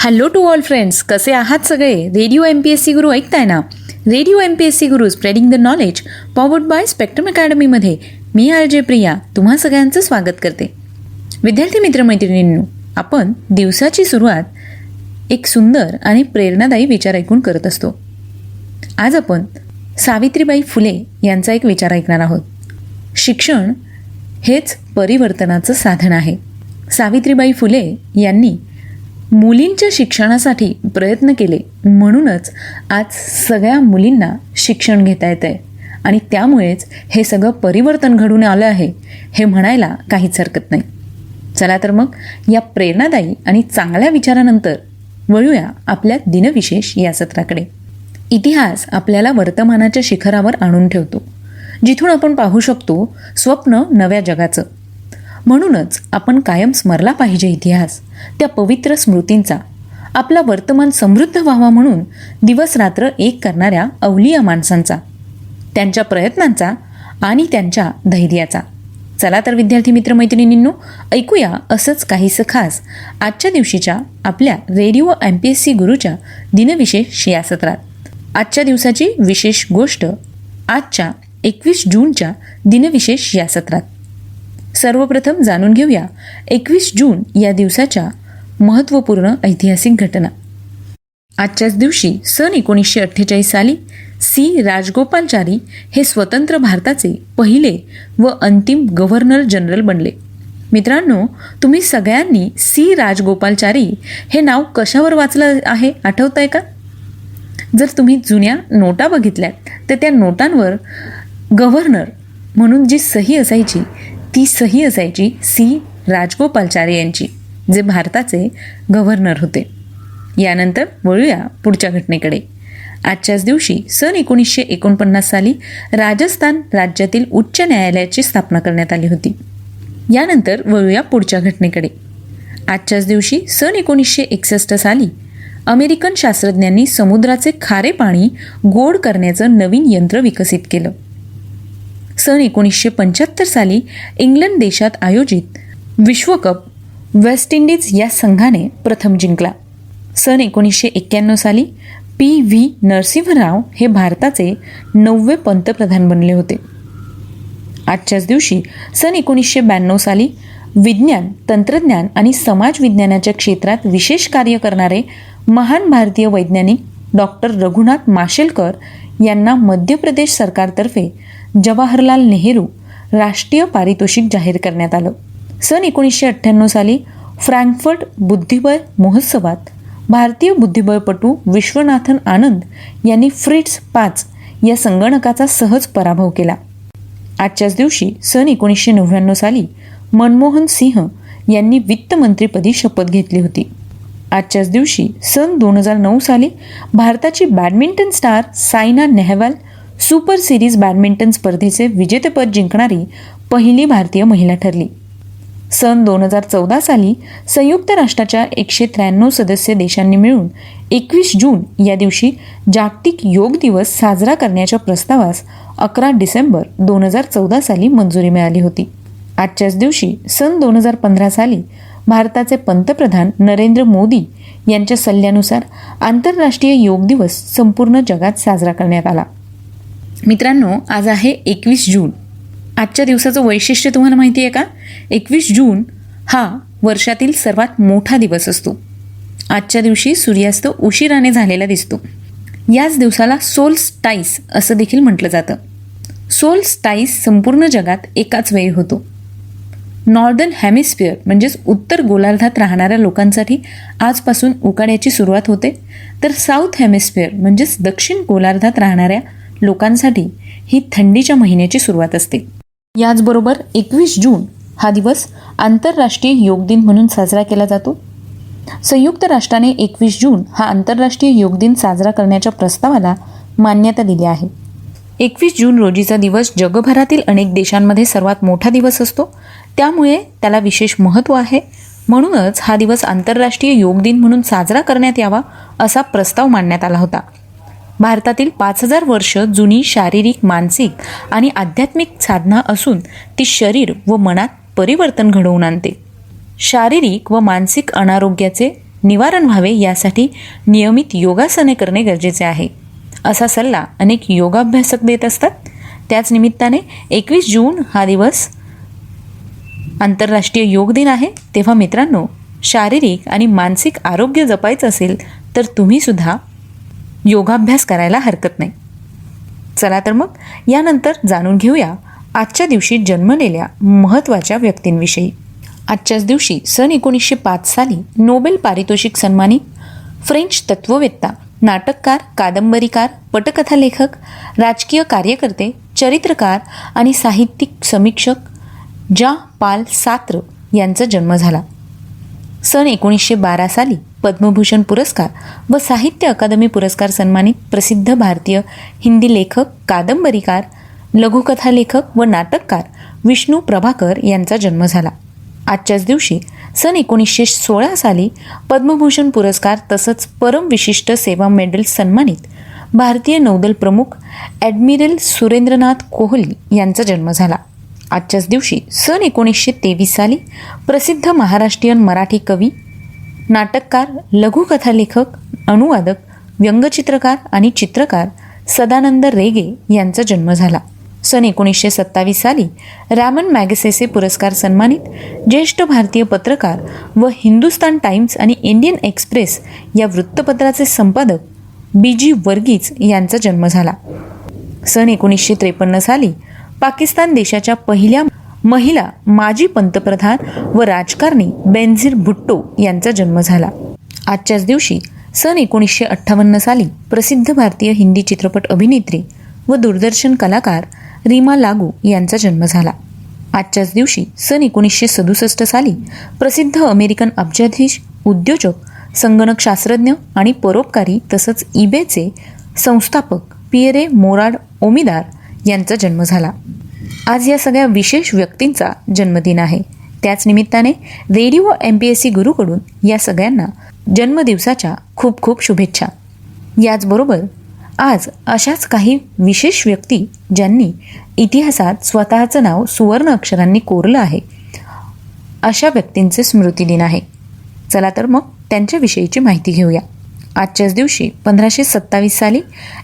Hello to all friends कसे आहात सगळे? Radio M P S C Guru ऐकताय ना? Radio M P S C Guru spreading the knowledge powered by Spectrum अकॅडमीमध्ये मी R J Priya. तुम्हा सगळ्यांचं स्वागत करते. विद्यार्थी मित्रमैत्रिणींनो आपण दिवसाची सुरुवात एक सुंदर आणि प्रेरणादायी विचार ऐकून करत असतो. आज आपण सावित्रीबाई फुले यांचा एक विचार ऐकणार आहोत. शिक्षण हेच परिवर्तनाचं साधन आहे. सावित्रीबाई फुले यांनी मुलींच्या शिक्षणासाठी प्रयत्न केले म्हणूनच आज सगळ्या मुलींना शिक्षण घेता येत आहे आणि त्यामुळेच हे सगळं परिवर्तन घडून आलं आहे हे म्हणायला काहीच हरकत नाही. चला तर मग या प्रेरणादायी आणि चांगल्या विचारानंतर वळूया आपल्या दिनविशेष या सत्राकडे. इतिहास आपल्याला वर्तमानाच्या शिखरावर आणून ठेवतो जिथून आपण पाहू शकतो स्वप्न नव्या जगाचं. म्हणूनच आपण कायम स्मरला पाहिजे इतिहास. त्या पवित्र स्मृतींचा. आपला वर्तमान समृद्ध व्हावा म्हणून दिवस रात्र एक करणाऱ्या अवलिया माणसांचा. त्यांच्या प्रयत्नांचा आणि त्यांच्या धैर्याचा. चला तर विद्यार्थी मित्रमैत्रिणींनो ऐकूया असंच काहीसं खास आजच्या दिवशीच्या आपल्या radio M P S C गुरुच्या दिनविशेष या सत्रात आजच्या दिवसाची विशेष गोष्ट आजच्या एकवीस जूनच्या दिनविशेष या सत्रात सर्वप्रथम जाणून घेऊया एकवीस जून या दिवसाच्या महत्त्वपूर्ण ऐतिहासिक घटना. आजच्याच दिवशी सन एकोणीसशे अठ्ठेचाळीस साली सी. राजगोपालचारी हे स्वतंत्र भारताचे पहिले व अंतिम गव्हर्नर जनरल बनले. मित्रांनो तुम्ही सगळ्यांनी सी. राजगोपालचारी हे नाव कशावर वाचलं आहे आठवत आहे का? जर तुम्ही जुन्या नोटा बघितल्यात तर त्या नोटांवर गव्हर्नर म्हणून जी सही असायची ती सही असायची सी. राजगोपालचारी यांची जे भारताचे गव्हर्नर होते. यानंतर वळूया पुढच्या घटनेकडे. आजच्याच दिवशी सन एकोणीसशे एकोणपन्नास साली राजस्थान राज्यातील उच्च न्यायालयाची स्थापना करण्यात आली होती. यानंतर वळूया पुढच्या घटनेकडे. आजच्याच दिवशी सन एकोणीसशे एकसष्ट साली अमेरिकन शास्त्रज्ञांनी समुद्राचे खारे पाणी गोड करण्याचं नवीन यंत्र विकसित केलं. सन एकोणीसशे पंच्याहत्तर साली इंग्लंड देशात आयोजित विश्वकप वेस्ट इंडिज या संघाने प्रथम जिंकला. सन एकोणीसशे एक्क्याण्णव साली पी व्ही नरसिंहराव हे भारताचे नववे पंतप्रधान बनले होते. आजच्याच दिवशी सन एकोणीसशे ब्याण्णव साली विज्ञान तंत्रज्ञान आणि समाज विज्ञानाच्या क्षेत्रात विशेष कार्य करणारे महान भारतीय वैज्ञानिक डॉक्टर रघुनाथ माशेलकर यांना मध्य प्रदेश सरकारतर्फे जवाहरलाल नेहरू राष्ट्रीय पारितोषिक जाहीर करण्यात आलं. सन एकोणीसशे अठ्ठ्याण्णव साली फ्रँकफर्ट बुद्धिबळ महोत्सवात भारतीय बुद्धिबळपटू विश्वनाथन आनंद यांनी फ्रिट्स पाच या संगणकाचा सहज पराभव केला. आजच्याच दिवशी सन एकोणीसशे नव्याण्णव साली मनमोहन सिंह यांनी वित्तमंत्रीपदी शपथ घेतली होती. आजच्याच दिवशी सन दोन हजार नऊ साली भारताची badminton star Saina Nehwal super series badminton स्पर्धेचे विजेतेपद जिंकणारी पहिली भारतीय महिला ठरली. सन दोन हजार चौदा साली संयुक्त राष्ट्राच्या एकशे त्र्याण्णव सदस्य देशांनी मिळून एकवीस जून या दिवशी जागतिक योग दिवस साजरा करण्याच्या प्रस्तावास अकरा डिसेंबर दोन हजार चौदा साली मंजुरी मिळाली होती. आजच्याच दिवशी सन दोन हजार पंधरा साली भारताचे पंतप्रधान नरेंद्र मोदी यांच्या सल्ल्यानुसार आंतरराष्ट्रीय योग दिवस संपूर्ण जगात साजरा करण्यात आला. मित्रांनो आज आहे एकवीस जून. आजच्या दिवसाचं वैशिष्ट्य तुम्हाला माहिती आहे का? एकवीस जून हा वर्षातील सर्वात मोठा दिवस असतो. आजच्या दिवशी सूर्यास्त उशिराने झालेला दिसतो. याच दिवसाला सोल स्टाईस असं देखील म्हटलं जातं. सोल स्टाईस संपूर्ण जगात एकाच वेळी होतो. नॉर्दर्न हॅमिस्फिअर म्हणजेच उत्तर गोलार्धात राहणाऱ्या लोकांसाठी आजपासून उकाड्याची सुरुवात होते. तर साऊथ हॅमिस्फिअर म्हणजेच दक्षिण गोलार्धात राहणाऱ्या लोकांसाठी ही थंडीच्या महिन्याची सुरुवात असते. याचबरोबर एकवीस जून हा दिवस आंतरराष्ट्रीय योग दिन म्हणून साजरा केला जातो. संयुक्त राष्ट्राने एकवीस जून हा आंतरराष्ट्रीय योग दिन साजरा करण्याच्या प्रस्तावाला मान्यता दिली आहे. एकवीस जून रोजीचा दिवस जगभरातील अनेक देशांमध्ये सर्वात मोठा दिवस असतो. त्यामुळे त्याला विशेष महत्त्व आहे. म्हणूनच हा दिवस आंतरराष्ट्रीय योग दिन म्हणून साजरा करण्यात यावा असा प्रस्ताव मांडण्यात आला होता. भारतातील पाच हजार वर्ष जुनी शारीरिक मानसिक आणि आध्यात्मिक साधना असून ती शरीर व मनात परिवर्तन घडवून आणते. शारीरिक व मानसिक अनारोग्याचे निवारण व्हावे यासाठी नियमित योगासने करणे गरजेचे आहे. असा सल्ला अनेक योगाभ्यासक देत असतात. त्याच निमित्ताने एकवीस जून हा दिवस आंतरराष्ट्रीय योग दिन आहे तेव्हा मित्रांनो शारीरिक आणि मानसिक आरोग्य जपायचं असेल तर तुम्हीसुद्धा योगाभ्यास करायला हरकत नाही. चला तर मग यानंतर जाणून घेऊया आजच्या दिवशी जन्मलेल्या महत्त्वाच्या व्यक्तींविषयी. आजच्याच दिवशी सन एकोणीसशे पाच साली नोबेल पारितोषिक सन्मानित फ्रेंच तत्ववेत्ता नाटककार कादंबरीकार पटकथा लेखक राजकीय कार्यकर्ते चरित्रकार आणि साहित्यिक समीक्षक जा पाल सात्र यांचा जन्म झाला. सन एकोणीसशे बारा साली पद्मभूषण पुरस्कार व साहित्य अकादमी पुरस्कार सन्मानित प्रसिद्ध भारतीय हिंदी लेखक कादंबरीकार लघुकथा लेखक व नाटककार विष्णू प्रभाकर यांचा जन्म झाला. आजच्याच दिवशी सन एकोणीसशे सोळा साली पद्मभूषण पुरस्कार तसंच परम विशिष्ट सेवा मेडल सन्मानित भारतीय नौदल प्रमुख ॲडमिरल सुरेंद्रनाथ कोहली यांचा जन्म झाला. आजच्याच दिवशी सन एकोणीसशे तेवीस साली प्रसिद्ध महाराष्ट्रीयन मराठी कवी नाटककार लघुकथा लेखक अनुवादक व्यंगचित्रकार आणि चित्रकार सदानंद रेगे यांचा जन्म झाला. सन एकोणीसशे सत्तावीस साली रॅमन मॅगसेसे पुरस्कार सन्मानित ज्येष्ठ भारतीय पत्रकार व हिंदुस्तान टाइम्स आणि इंडियन एक्सप्रेस या वृत्तपत्राचे संपादक बी जी वर्गीज यांचा जन्म झाला. सन एकोणीसशे त्रेपन्न साली पाकिस्तान देशाच्या पहिल्या महिला माजी पंतप्रधान व राजकारणी बेनझीर भुट्टो यांचा जन्म झाला. आजच्याच दिवशी सन एकोणीसशे अठ्ठावन्न साली प्रसिद्ध भारतीय हिंदी चित्रपट अभिनेत्री व दूरदर्शन कलाकार रीमा लागू यांचा जन्म झाला. आजच्याच दिवशी सन एकोणीसशे सदुसष्ट साली प्रसिद्ध अमेरिकन अब्जाधीश उद्योजक संगणक शास्त्रज्ञ आणि परोपकारी तसंच इबेचे संस्थापक पियरे मोराड ओमिदार यांचा जन्म झाला. आज या सगळ्या विशेष व्यक्तींचा जन्मदिन आहे. त्याच निमित्ताने radio M P S C गुरुकडून या सगळ्यांना जन्मदिवसाच्या खूप खूप शुभेच्छा. याचबरोबर आज अशाच काही विशेष व्यक्ती ज्यांनी इतिहासात स्वतःचं नाव सुवर्ण अक्षरांनी कोरलं आहे अशा व्यक्तींचे स्मृतिदिन आहे. चला तर मग त्यांच्याविषयीची माहिती घेऊया. आजच्याच दिवशी पंधराशे सत्तावीस साली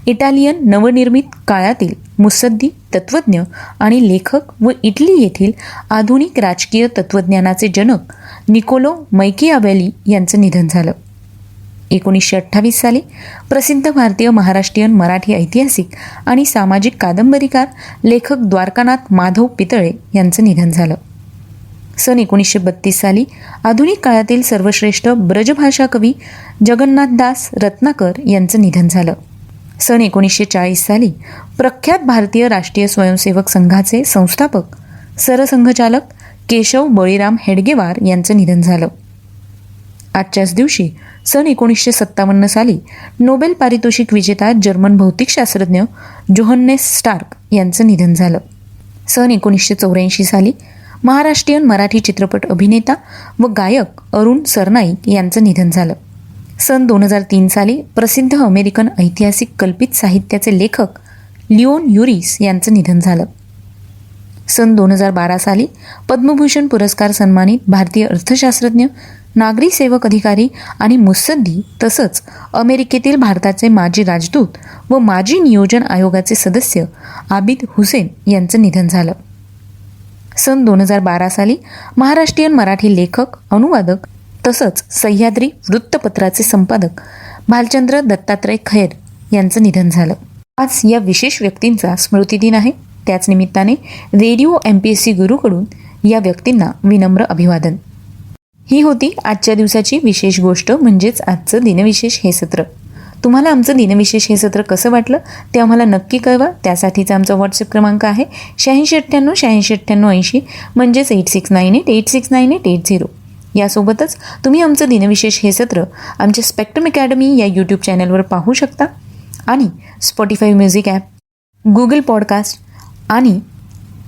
इटालियन नवनिर्मित काळातील मुसद्दी तत्त्वज्ञ आणि लेखक व इटली येथील आधुनिक राजकीय तत्त्वज्ञानाचे जनक निकोलो मैकियावेली यांचं निधन झालं. एकोणीसशे अठ्ठावीस साली प्रसिद्ध भारतीय महाराष्ट्रीयन मराठी ऐतिहासिक आणि सामाजिक कादंबरीकार लेखक द्वारकानाथ माधव पितळे यांचं निधन झालं. सन एकोणीसशे बत्तीस साली आधुनिक काळातील सर्वश्रेष्ठ ब्रजभाषा कवी जगन्नाथदास रत्नाकर यांचं निधन झालं. सन एकोणीसशे चाळीस साली प्रख्यात भारतीय राष्ट्रीय स्वयंसेवक संघाचे संस्थापक सरसंघचालक केशव बळीराम हेडगेवार यांचं निधन झालं. आजच्याच दिवशी सन एकोणीसशे सत्तावन्न साली नोबेल पारितोषिक विजेता जर्मन भौतिकशास्त्रज्ञ जोहन्नेस स्टार्क यांचं निधन झालं. सन एकोणीसशे चौऱ्याऐंशी साली महाराष्ट्रीयन मराठी चित्रपट अभिनेता व गायक अरुण सरनाईक यांचं निधन झालं. सन दोन हजार तीन साली प्रसिद्ध अमेरिकन ऐतिहासिक कल्पित साहित्याचे लेखक लिओन युरिस यांचं निधन झालं. सन दोन हजार बारा साली पद्मभूषण पुरस्कार सन्मानित भारतीय अर्थशास्त्रज्ञ नागरी सेवक अधिकारी आणि मुत्सद्दी तसंच अमेरिकेतील भारताचे माजी राजदूत व माजी नियोजन आयोगाचे सदस्य आबिद हुसेन यांचं निधन झालं. सन दोन हजार बारा साली महाराष्ट्रीयन मराठी लेखक अनुवादक तसंच सह्याद्री वृत्तपत्राचे संपादक भालचंद्र दत्तात्रय खैर यांचं निधन झालं. आज या विशेष व्यक्तींचा स्मृतिदिन आहे. त्याच निमित्ताने radio M P S C गुरुकडून या व्यक्तींना विनम्र अभिवादन. ही होती आजच्या दिवसाची विशेष गोष्ट म्हणजेच आजचं दिनविशेष हे सत्र. तुम्हाला आमचं दिनविशेष हे सत्र कसं वाटलं ते आम्हाला नक्की कळवा. त्यासाठीचा आमचा व्हॉट्सअप क्रमांक आहे शहाऐंशी अठ्ठ्याण्णव शहाऐंशी अठ्ठ्याण्णव ऐंशी म्हणजेच eight six nine eight eight six nine eight eight zero यासोबतच तुम्ही आमचं दिनविशेष हे सत्र आमच्या स्पेक्ट्रम अकॅडमी या यूट्यूब चॅनलवर पाहू शकता आणि Spotify music app Google podcast आणि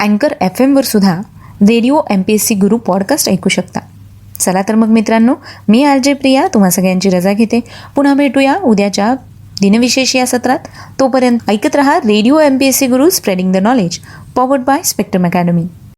अँकर एफ एमवर सुद्धा radio M P S C Guru podcast ऐकू शकता. चला तर मग मित्रांनो मी आर जे प्रिया तुम्हा सगळ्यांची रजा घेते. पुन्हा भेटूया उद्याच्या दिनविशेष या सत्रात. तोपर्यंत ऐकत रहा radio M P S C Guru spreading the knowledge powered by spectrum academy